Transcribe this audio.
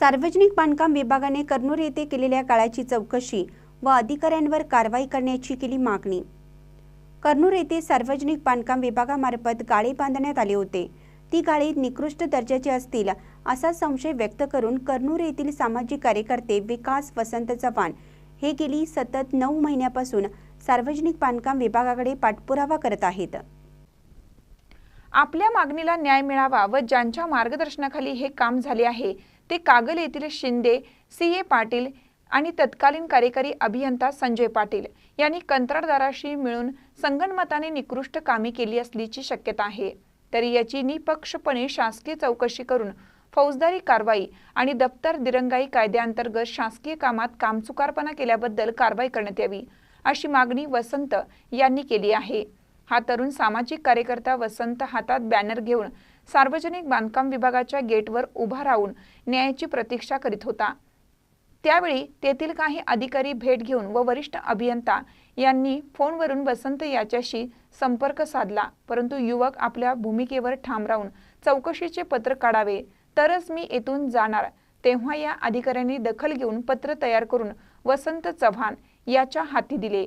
सार्वजनिक बांधकाम विभागाने कर्नूर येथे केलेल्या काळाची चौकशी व अधिकाऱ्यांवर कारवाई करण्याची केली मागणी. कर्नूर येथे सार्वजनिक बांधकाम विभागामार्फत गाळे बांधण्यात आले होते. ती गाळे निकृष्ट दर्जाची असतील असा संशय व्यक्त करून कर्नूर येथील सामाजिक कार्यकर्ते विकास वसंत चव्हाण हे गेली सतत नऊ महिन्यापासून सार्वजनिक बांधकाम विभागाकडे पाठपुरावा करत आहेत. आपल्या मागणीला न्याय मिळावा व ज्यांच्या मार्गदर्शनाखाली हे काम झाले आहे ते कागल येथील शिंदे सी. ए. पाटील आणि तत्कालीन कार्यकारी अभियंता संजय पाटील यांनी कंत्राटदाराशी मिळून संगणमताने निकृष्ट कामे केली असल्याची शक्यता आहे. तरी याची निपक्षपणे शासकीय चौकशी करून फौजदारी कारवाई आणि दप्तर दिरंगाई कायद्याअंतर्गत शासकीय कामात कामचुकारपणा केल्याबद्दल कारवाई करण्यात यावी अशी मागणी वसंत यांनी केली आहे. हा तरुण सामाजिक कार्यकर्ता वसंत हातात बॅनर घेऊन सार्वजनिक बांधकाम विभागाच्या गेटवर उभा राहून न्यायाची प्रतीक्षा करीत होता. त्यावेळी तेथील काही अधिकारी भेट घेऊन व वरिष्ठ अभियंता यांनी फोनवरून वसंत याच्याशी संपर्क साधला. परंतु युवक आपल्या भूमिकेवर ठाम राहून चौकशीचे पत्र काढावे तरच मी येथून जाणार तेव्हा या अधिकाऱ्यांनी दखल घेऊन पत्र तयार करून वसंत चव्हाण याच्या हाती दिले.